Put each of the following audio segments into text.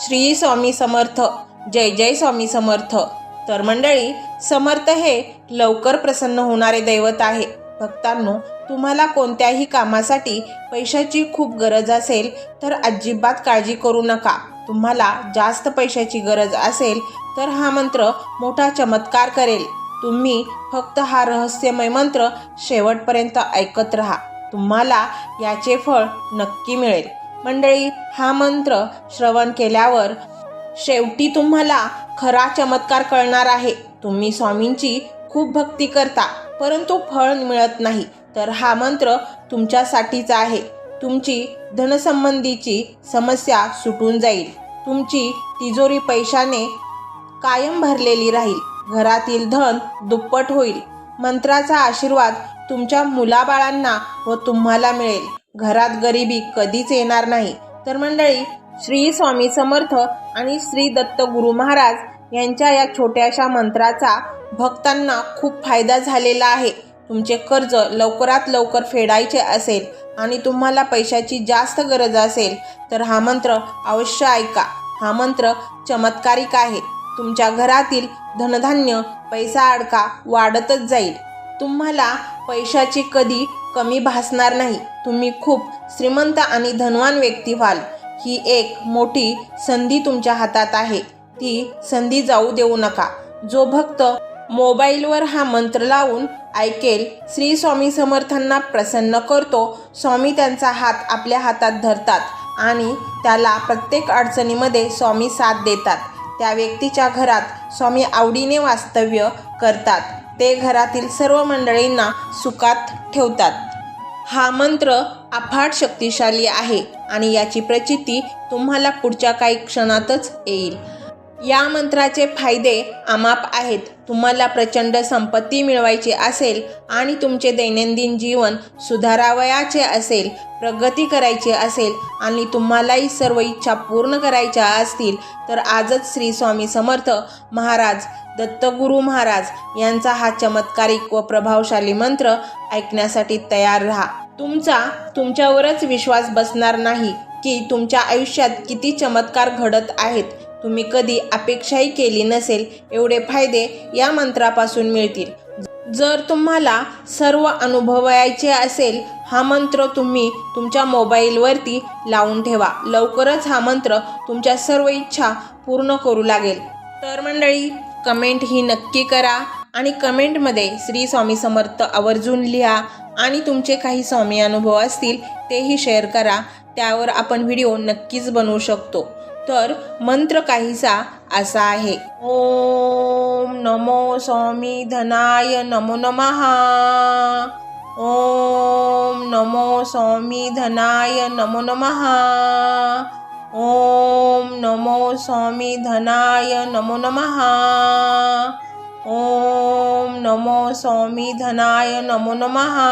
श्री स्वामी समर्थ जय जय स्वामी समर्थ. तर मंडळी समर्थ हे लवकर प्रसन्न होणारे दैवत आहे. भक्तांनो तुम्हाला कोणत्याही कामासाठी पैशाची खूप गरज असेल तर अजिबात काळजी करू नका. तुम्हाला जास्त पैशाची गरज असेल तर हा मंत्र मोठा चमत्कार करेल. तुम्ही फक्त हा रहस्यमय मंत्र शेवटपर्यंत ऐकत राहा. तुम्हाला याचे फळ नक्की मिळेल. मंडळी हा मंत्र श्रवण केल्यावर शेवटी तुम्हाला खरा चमत्कार कळणार आहे. तुम्ही स्वामींची खूप भक्ती करता परंतु फळ मिळत नाही. तर हा मंत्र तुमच्यासाठीचा आहे. तुमची धनसंबंधीची समस्या सुटून जाईल. तुमची तिजोरी पैशाने कायम भरलेली राहील. घरातील धन दुप्पट होईल. मंत्राचा आशीर्वाद तुमच्या मुलाबाळांना व तुम्हाला मिळेल. घरात गरिबी कधीच येणार नाही. तर मंडळी श्री स्वामी समर्थ आणि श्री दत्त गुरु महाराज यांच्या या छोट्याशा मंत्राचा भक्तांना खूप फायदा झालेला आहे. तुमचे कर्ज लवकरात लवकर फेडायचे असेल आणि तुम्हाला पैशाची जास्त गरज असेल तर हा मंत्र अवश्य ऐका. हा मंत्र चमत्कारिक आहे. तुमच्या घरातील धनधान्य पैसा अडका वाढतच जाईल. तुम्हाला पैशाची कधी कमी भासणार नाही. तुम्ही खूप श्रीमंत आणि धनवान व्यक्ती व्हाल. ही एक मोठी संधी तुमच्या हातात आहे. ती संधी जाऊ देऊ नका. जो भक्त मोबाईलवर हा मंत्र लावून ऐकेल श्री स्वामी समर्थांना प्रसन्न करतो स्वामी त्यांचा हात आपल्या हातात धरतात आणि त्याला प्रत्येक अडचणीमध्ये स्वामी साथ देतात. त्या व्यक्तीच्या घरात स्वामी आवडीने वास्तव्य करतात. ते घरातील सर्व मंडळींना सुखात ठेवतात. हा मंत्र अफाट शक्तिशाली आहे आणि याची प्रचिती तुम्हाला पुढच्या काही क्षणातच येईल. या मंत्राचे फायदे अमाप आहेत. तुम्हाला प्रचंड संपत्ती मिळवायची असेल आणि तुमचे दैनंदिन जीवन सुधारावयाचे असेल प्रगती करायची असेल आणि तुम्हालाही सर्व इच्छा पूर्ण करायच्या असतील तर आजच श्री स्वामी समर्थ महाराज दत्तगुरू महाराज यांचा हा चमत्कारिक व प्रभावशाली मंत्र ऐकण्यासाठी तयार राहा. तुमचा तुमच्यावरच विश्वास बसणार नाही की तुमच्या आयुष्यात किती चमत्कार घडत आहेत. तुम्ही कधी अपेक्षाही केली नसेल एवढे फायदे या मंत्रापासून मिळतील. जर तुम्हाला सर्व अनुभवायचे असेल हा मंत्र तुम्ही तुमच्या मोबाईलवरती लावून ठेवा. लवकरच हा मंत्र तुमच्या सर्व इच्छा पूर्ण करू लागेल. तर मंडळी कमेंट ही नक्की करा आणि कमेंटमध्ये श्री स्वामी समर्थ आवर्जून लिहा आणि तुमचे काही स्वामी अनुभव असतील तेही शेअर करा. त्यावर आपण व्हिडिओ नक्कीच बनवू शकतो. तर मंत्र काहीसा असा आहे. ओम नमो स्वामी धनाय नमो नमहा ओम नमो स्वामी धनाय नमो नमहा ओम नमो स्वामी धनाय नमो नमहा ओम नमो स्वामी धनाय नमो नमहा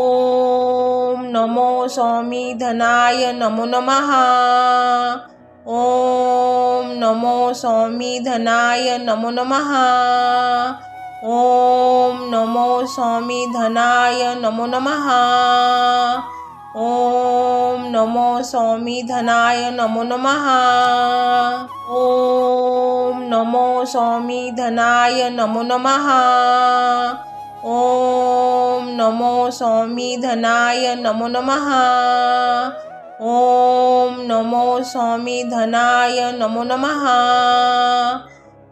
ओम नमो स्वामी धनाय नमो नमहा ओम नमो स्वामी धनाय नमो नमहा ओम नमो स्वामी धनाय नमो नमहा ओम नमो स्वामी धनाय नमो नमहा ओम नमो स्वामी धनाय नमो नमहा ओम नमो स्वामी धनाय नमो नमहा ओम नमो स्वामी धनाय नमो नमहा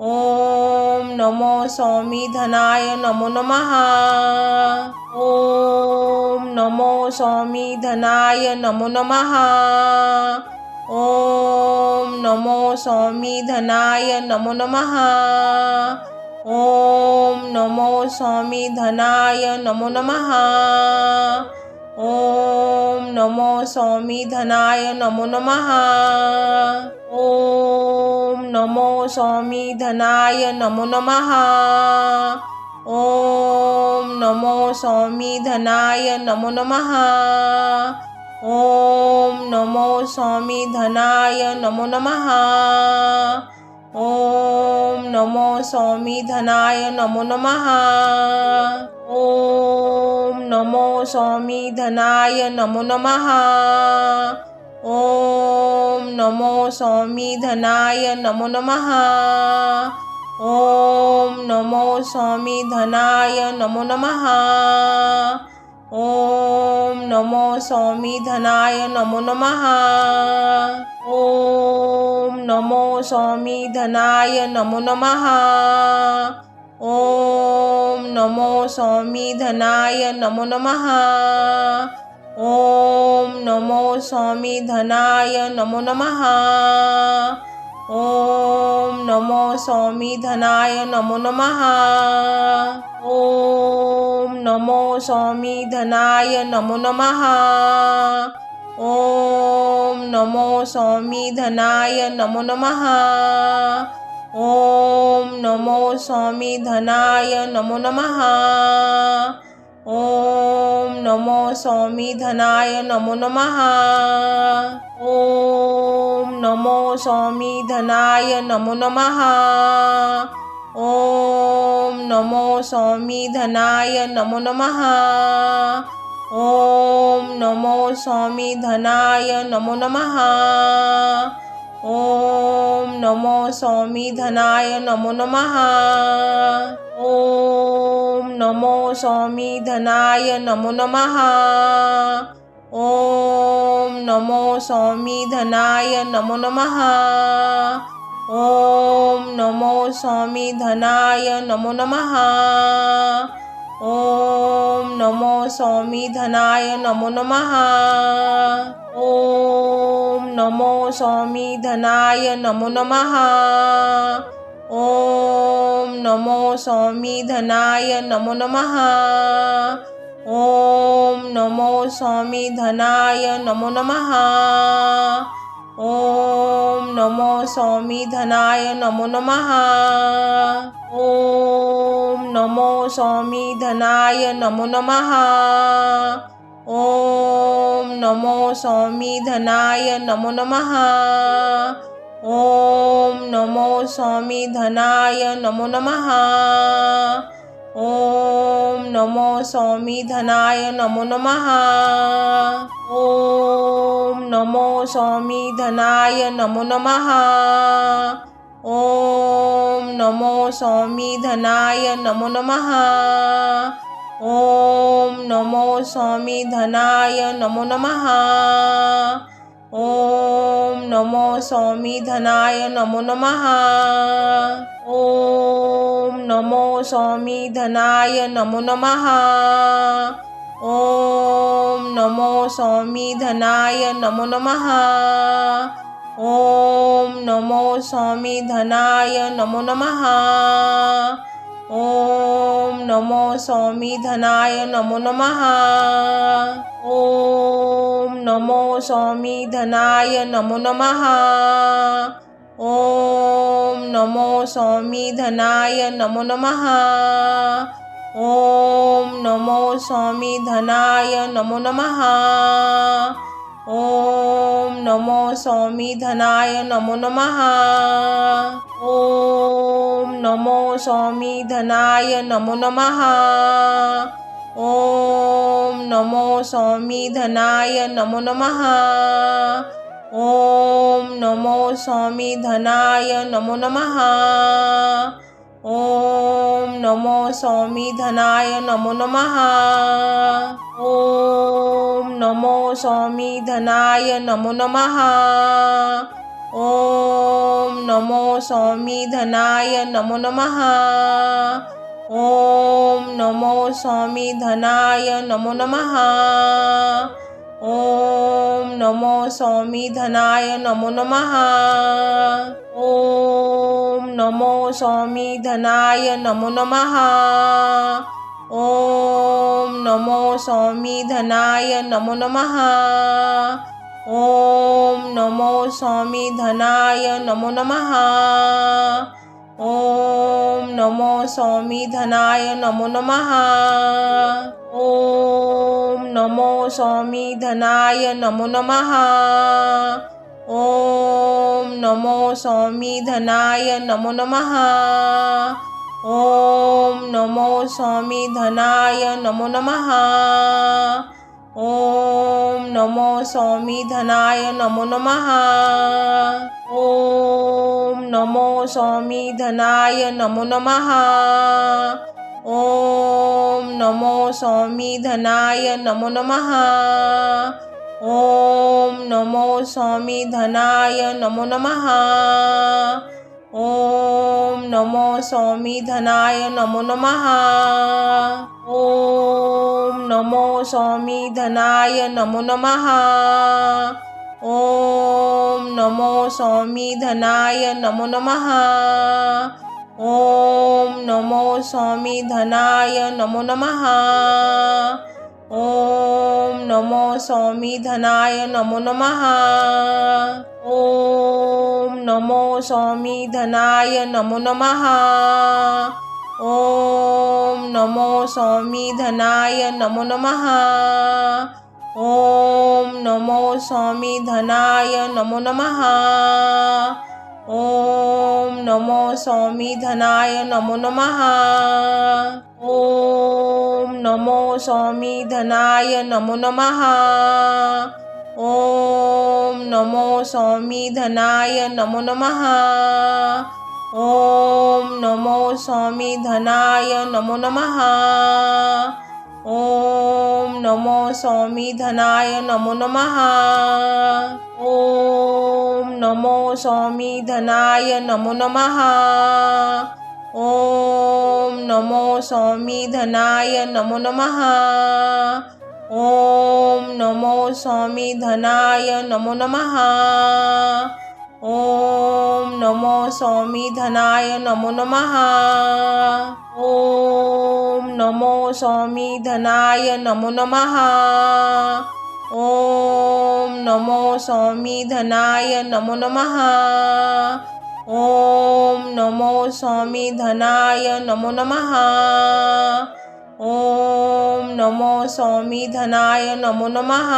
ओम नमो स्वामी धनाय नमो नमहा ओम नमो स्वामी धनाय नमो नमहा ओम नमो स्वामी धनाय नमो नमहा ओम नमो स्वामी धनाय नमो नमहा ओम नमो स्वामी धनाय नमो नमहा ओम नमो स्वामी धनाय नमो नमहा ओम नमो स्वामी धनाय नमो नमहा ओम नमो स्वामी धनाय नमो नमहा ओम नमो स्वामी धनाय नमो नमहा ओम नमो स्वामी धनाय नमो नमहा ओम नमो स्वामी धनाय नमो नमः। ओम नमो स्वामी धनाय नमो नमः। ओम नमो स्वामी धनाय नमो नमः। ओम नमो स्वामी धनाय नमो नमः। ओम नमो स्वामी धनाय नमो नमः। ओम नमो स्वामी धनाय नमो नमः। ओम नमो स्वामी धनाय नमो नमः। ओम नमो स्वामी धनाय नमो नमः। ओम नमो स्वामी धनाय नमो नमः। ओम नमो स्वामी धनाय नमो नमः। ओम नमो स्वामी धनाय नमो नमः। ओम नमो स्वामी धनाय नमो नमः। ओम नमो स्वामी धनाय नमो नमः। ओम नमो स्वामी धनाय नमो नमः। ओम नमो स्वामी धनाय नमो नमः। ओम नमो स्वामी धनाय नमो नमहा ओम नमो स्वामी धनाय नमो नमहा ओम नमो स्वामी धनाय नमो नमहा ओम नमो स्वामी धनाय नमो नमहा ओम नमो स्वामी धनाय नमो नमः। ओम नमो स्वामी धनाय नमो नमः। ओम नमो स्वामी धनाय नमो नमः। ओम नमो स्वामी धनाय नमो नमः। ओम नमो स्वामी धनाय नमो नमः। ओम नमो स्वामी धनाय नमो नमहा ओम नमो स्वामी धनाय नमो नमहा ओम नमो स्वामी धनाय नमो नमः। ओम नमो स्वामी धनाय नमो नमः। ओम नमो स्वामी धनाय नमो नमः। ओम नमो स्वामी धनाय नमो नमः। ओम नमो स्वामी धनाय नमो नमः। ओम नमो स्वामी धनाय नमो नमः। ओम नमो स्वामी धनाय नमो नमः। ओम नमो स्वामी धनाय नमो नमः। ओम नमो स्वामी धनाय नमो नमः। ओम नमो स्वामी धनाय नमो नमः। ओम नमो स्वामी धनाय नमो नमः। ओम नमो स्वामी धनाय नमो नमः। ओम नमो स्वामी धनाय नमो नमहा ओम नमो स्वामी धनाय नमो नमहा ओम नमो स्वामी धनाय नमो नमः। ओम नमो स्वामी धनाय नमो नमः। ओम नमो स्वामी धनाय नमो नमः। ओम नमो स्वामी धनाय नमो नमः। ओम नमो स्वामी धनाय नमो नमहा ओम नमो स्वामी धनाय नमो नमहा ओम नमो स्वामी धनाय नमो नमः। ओम नमो स्वामी धनाय नमो नमः। ओम नमो स्वामी धनाय नमो नमः। ओम नमो स्वामी धनाय नमो नमः। ओम नमो स्वामी धनाय नमो नमः। ओम नमो स्वामी धनाय नमो नमः। नमो सौमिधनाय नमो नमः। ॐ नमो सौमिधनाय नमो नमः। ॐ नमो सौमिधनाय नमो नमः। ॐ नमो सौमिधनाय नमो नमः। ॐ नमो सौमिधनाय नमो नमः। ओम नमो स्वामी धनाय नमो नमः। ओम नमो स्वामी धनाय नमो नमः। ओम नमो स्वामी धनाय नमो नमः। ओम नमो स्वामी धनाय नमो नमः। ओम नमो स्वामी धनाय नमो नमः। ओम नमो स्वामी धनाय नमो नमः। ओम नमो स्वामी धनाय नमो नमः। ओम नमो स्वामी धनाय नमो नमः। ओम नमो स्वामी धनाय नमो नमः। ओम नमो स्वामी धनाय नमो नमः। ओम नमो स्वामी धनाय नमो नमहा ओम नमो स्वामी धनाय नमो नमः। ओम नमो स्वामी धनाय नमो नमहा ओम नमो स्वामी धनाय नमो नमः। ओम नमो स्वामी धनाय नमो नमः। ओम नमो स्वामी धनाय नमो नमः। ओम नमो स्वामी धनाय नमो नमः। ओम नमो स्वामी धनाय नमो नमः। ओम नमो स्वामी धनाय नमो नमः। ओम नमो स्वामी धनाय नमो नमः। ओम नमो स्वामी धनाय नमो नमः। ओम नमो स्वामी धनाय नमो नमः।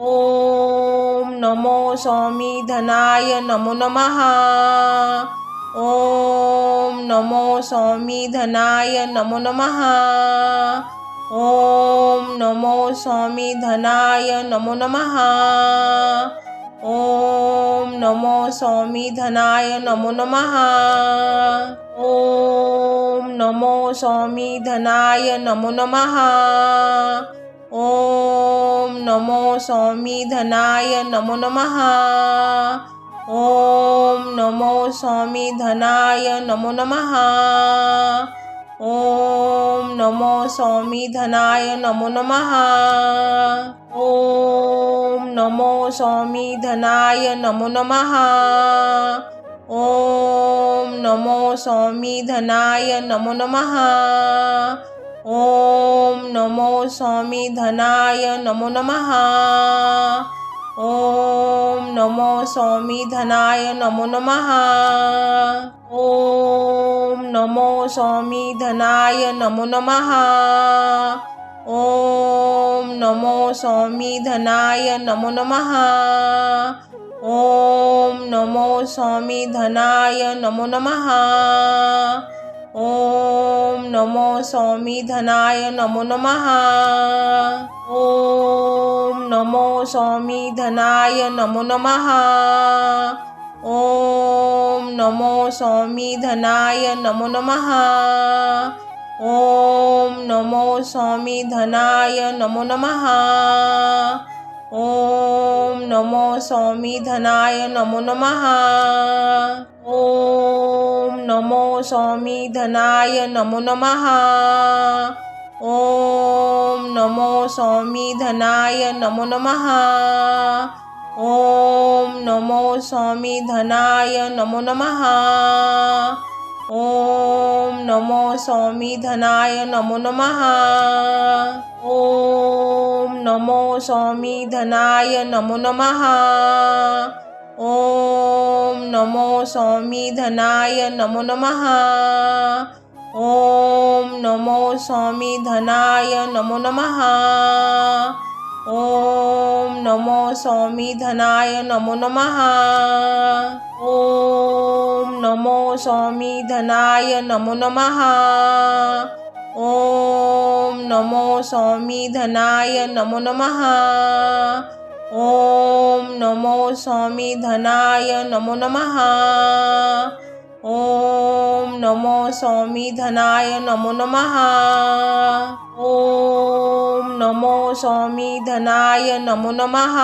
ओम नमो स्वामी धनाय नमो नमः। ओम नमो स्वामी धनाय नमो नमः। ओम नमो स्वामी धनाय नमो नमः। ओम नमो स्वामी धनाय नमो नमः। ओम नमो स्वामी धनाय नमो नमः। ओम नमो स्वामी धनाय नमो नमः। ओम नमो स्वामी धनाय नमो नमः। ओम नमो स्वामी धनाय नमो नमः। ओम नमो स्वामी धनाय नमो नमः। ओम नमो स्वामी धनाय नमो नमः। ओम नमो स्वामी धनाय नमो नमः। ओम नमो स्वामी धनाय नमो नमः। ओम नमो स्वामी धनाय नमो नमः। ओम नमो स्वामी धनाय नमो नमः। ओम नमो स्वामी धनाय नमो नमः। ओम नमो स्वामी धनाय नमो नमः। ओम नमो स्वामी धनाय नमो नमः। ओम नमो स्वामी धनाय नमो नमः। ओम नमो स्वामी धनाय नमो नमः। ओम नमो स्वामी धनाय नमो नमः। ओम नमो स्वामी धनाय नमो नमः। ओम नमो स्वामी धनाय नमो नमः। ओम नमो स्वामी धनाय नमो नमः। ओम नमो स्वामी धनाय नमो नमः। ओम नमो स्वामी धनाय नमो नमः। ओम नमो स्वामी धनाय नमो नमहा ओम नमो स्वामी धनाय नमो नमहा ओम नमो स्वामी धनाय नमो नमः। ओम नमो स्वामी धनाय नमो नमः। ओम नमो स्वामी धनाय नमो नमः। ओम नमो स्वामी धनाय नमो नमः। ओम नमो स्वामी धनाय नमो नमः। ओम नमो स्वामी धनाय नमो नमः।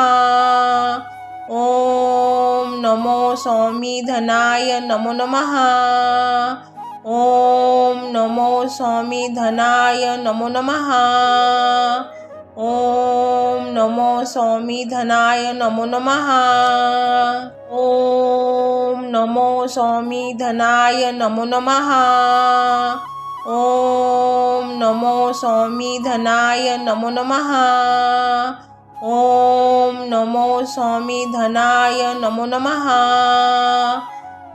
ओम नमो स्वामी धनाय नमो नमः। ओम नमो स्वामी धनाय नमो नमः। ओम नमो स्वामी धनाय नमो नमः। ओम नमो स्वामी धनाय नमो नमः। ओम नमो स्वामी धनाय नमो नमः। ओम नमो स्वामी धनाय नमो नमः।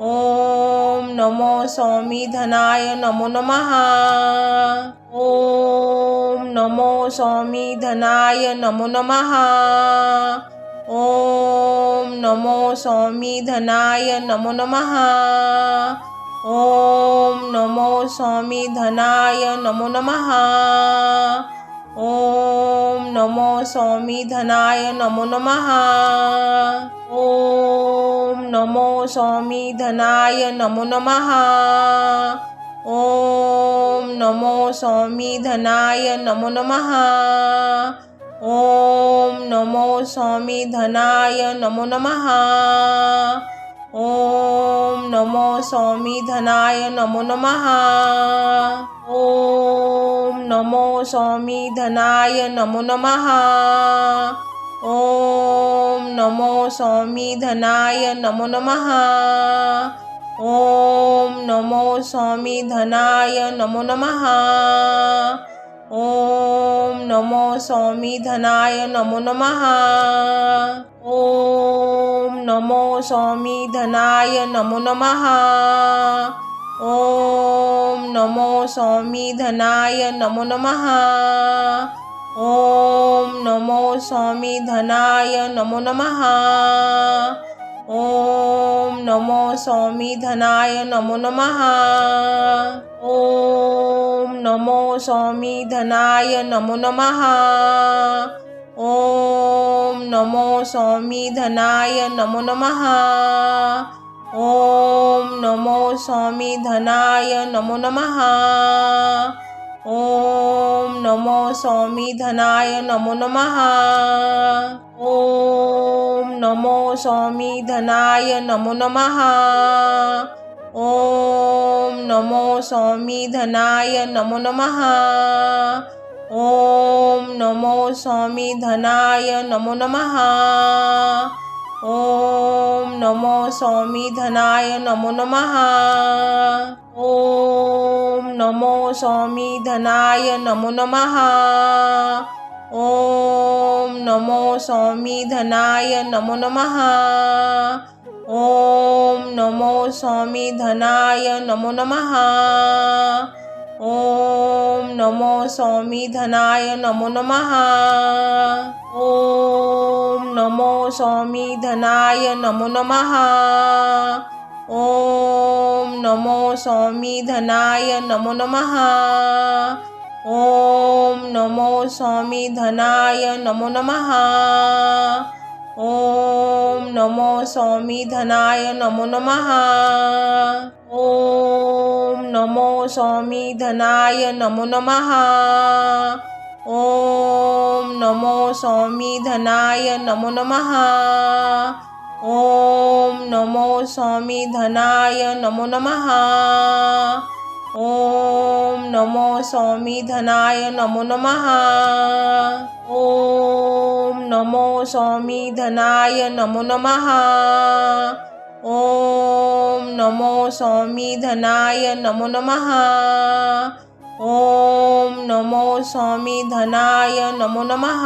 ओम नमो स्वामी धनाय नमो नमः। ओम नमो स्वामी धनाय नमो नमः। ओम नमो स्वामी धनाय नमो नमः। ओम नमो स्वामी धनाय नमो नमः। ओम नमो स्वामी धनाय नमो नमः। ओम नमो स्वामी धनाय नमो नमः। ओम नमो स्वामी धनाय नमो नमः। ओम नमो स्वामी धनाय नमो नमः। ओम नमो स्वामी धनाय नमो नमहा ओम नमो स्वामी धनाय नमो नमहा ओम नमो स्वामी धनाय नमो नमः। ओम नमो स्वामी धनाय नमो नमः। ओम नमो स्वामी धनाय नमो नमः। ओम नमो स्वामी धनाय नमो नमः। ओम नमो स्वामी धनाय नमो नमः। ओम नमो स्वामी धनाय नमो नमः। ओम नमो स्वामी धनाय नमो नमः। ओम नमो स्वामी धनाय नमो नमः। ओम नमो स्वामी धनाय नमो नमः। ओम नमो स्वामी धनाय नमो नमः। ओम नमो स्वामी धनाय नमो नमः। ओम नमो स्वामी धनाय नमो नमः। ओम नमो स्वामी धनाय नमो नमः। ओम नमो स्वामी धनाय नमो नमः। ओम नमो स्वामी धनाय नमो नमः। ओम नमो स्वामी धनाय नमो नमः। ओम नमो स्वामी धनाय नमो नमः। ओम नमो स्वामी धनाय नमो नमः। ओम नमो स्वामी धनाय नमो नमः। ओम नमो स्वामी धनाय नमो नमः। ओम नमो स्वामी धनाय नमो नमः। ओम नमो स्वामी धनाय नमो नमः। ओम नमो स्वामी धनाय नमो नमः। ओम नमो स्वामी धनाय नमो नमः। ओम नमो स्वामी धनाय नमो नमः। ओम नमो स्वामी धनाय नमो नमः। ओम नमो स्वामी धनाय नमो नमः। ओम नमो स्वामी धनाय नमो नमः। ओम नमो स्वामी धनाय नमो नमः। ओम नमो स्वामी धनाय नमो नमः।